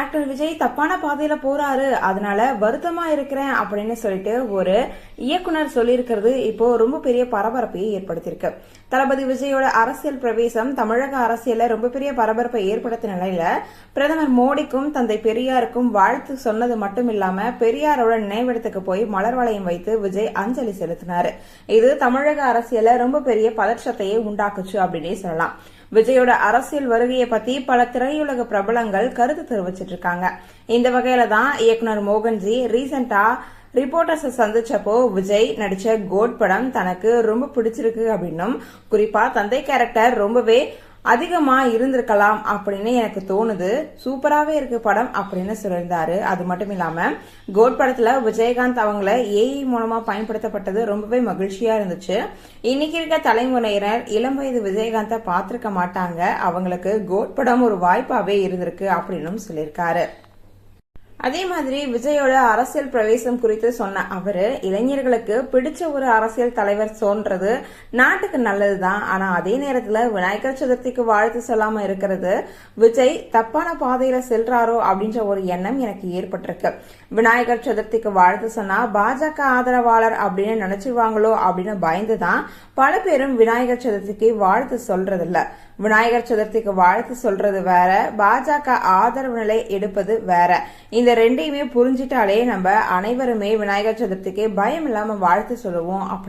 Actor Vijay தப்பான பாதையில போறாரு. அதனால வருத்தமா இருக்கிறேன் அப்படின்னு சொல்லிட்டு ஒரு இயக்குனர் சொல்லியிருக்கிறது இப்போ ரொம்ப பெரிய பரபரப்பையை ஏற்படுத்தியிருக்கு. தளபதி விஜயோட அரசியல் பிரவேசம் தமிழக அரசியல ரொம்ப பெரிய பரபரப்பை ஏற்படுத்திய நிலையில பிரதமர் மோடிக்கும் தந்தை பெரியாருக்கும் வாழ்த்து சொன்னது மட்டும் இல்லாம பெரியாரோட நினைவிடத்துக்கு போய் மலர் வளையம் வைத்து விஜய் அஞ்சலி செலுத்தினாரு. இது தமிழக அரசியல ரொம்ப பெரிய பதற்றத்தையே உண்டாக்குச்சு அப்படின்னே சொல்லலாம். விஜயோட அரசியல் வருகையை பத்தி பல திரையுலக பிரபலங்கள் கருத்து தெரிவிச்சிட்டு இருக்காங்க. இந்த வகையில தான் இயக்குனர் மோகன்ஜி ரீசெண்டா ரிப்போர்ட்டர்ஸை சந்திச்சப்போ விஜய் நடிச்ச கோட் படம் தனக்கு ரொம்ப பிடிச்சிருக்கு அப்படின்னும் குறிப்பா தந்தை கேரக்டர் ரொம்பவே அதிகமா இருந்திருக்கலாம் அப்படின்னு எனக்கு தோணுது. சூப்பராகவே இருக்கு படம் அப்படின்னு சொல்லியிருந்தாரு. அது மட்டும் இல்லாம கோட் படத்துல விஜயகாந்த் அவங்கள ஏஐ மூலமா பயன்படுத்தப்பட்டது ரொம்பவே மகிழ்ச்சியா இருந்துச்சு. இன்னைக்கு இருக்க தலைமுறையினர் இளம் வயது விஜயகாந்தை பார்த்திருக்க மாட்டாங்க. அவங்களுக்கு கோட் படம் ஒரு வாய்ப்பாவே இருந்திருக்கு அப்படின்னு சொல்லியிருக்காரு. அதே மாதிரி விஜயோட அரசியல் பிரவேசம் குறித்து சொன்ன அவரு இளைஞர்களுக்கு பிடிச்ச ஒரு அரசியல் தலைவர் தோன்றது நாட்டுக்கு நல்லதுதான். ஆனா அதே நேரத்துல விநாயகர் சதுர்த்திக்கு வாழ்த்து சொல்லாம இருக்கிறது விஜய் தப்பான பாதையில செல்றாரோ அப்படின்ற ஒரு எண்ணம் எனக்கு ஏற்பட்டிருக்கு. விநாயகர் சதுர்த்திக்கு வாழ்த்து சொன்னா பாஜக ஆதரவாளர் அப்படின்னு நினைச்சிருவாங்களோ அப்படின்னு பயந்துதான் பல பேரும் விநாயகர் சதுர்த்திக்கு வாழ்த்து சொல்றதில்ல. விநாயகர் சதுர்த்திக்கு வாழ்த்து சொல்றது வேற பாஜக ஆதரவு நிலை எடுப்பது வேற. இந்த ரெண்டையுமே புரிஞ்சிட்டாலே நம்ம அனைவருமே விநாயகர் சதுர்த்திக்கு பயம் இல்லாம வாழ்த்து சொல்லுவோம்.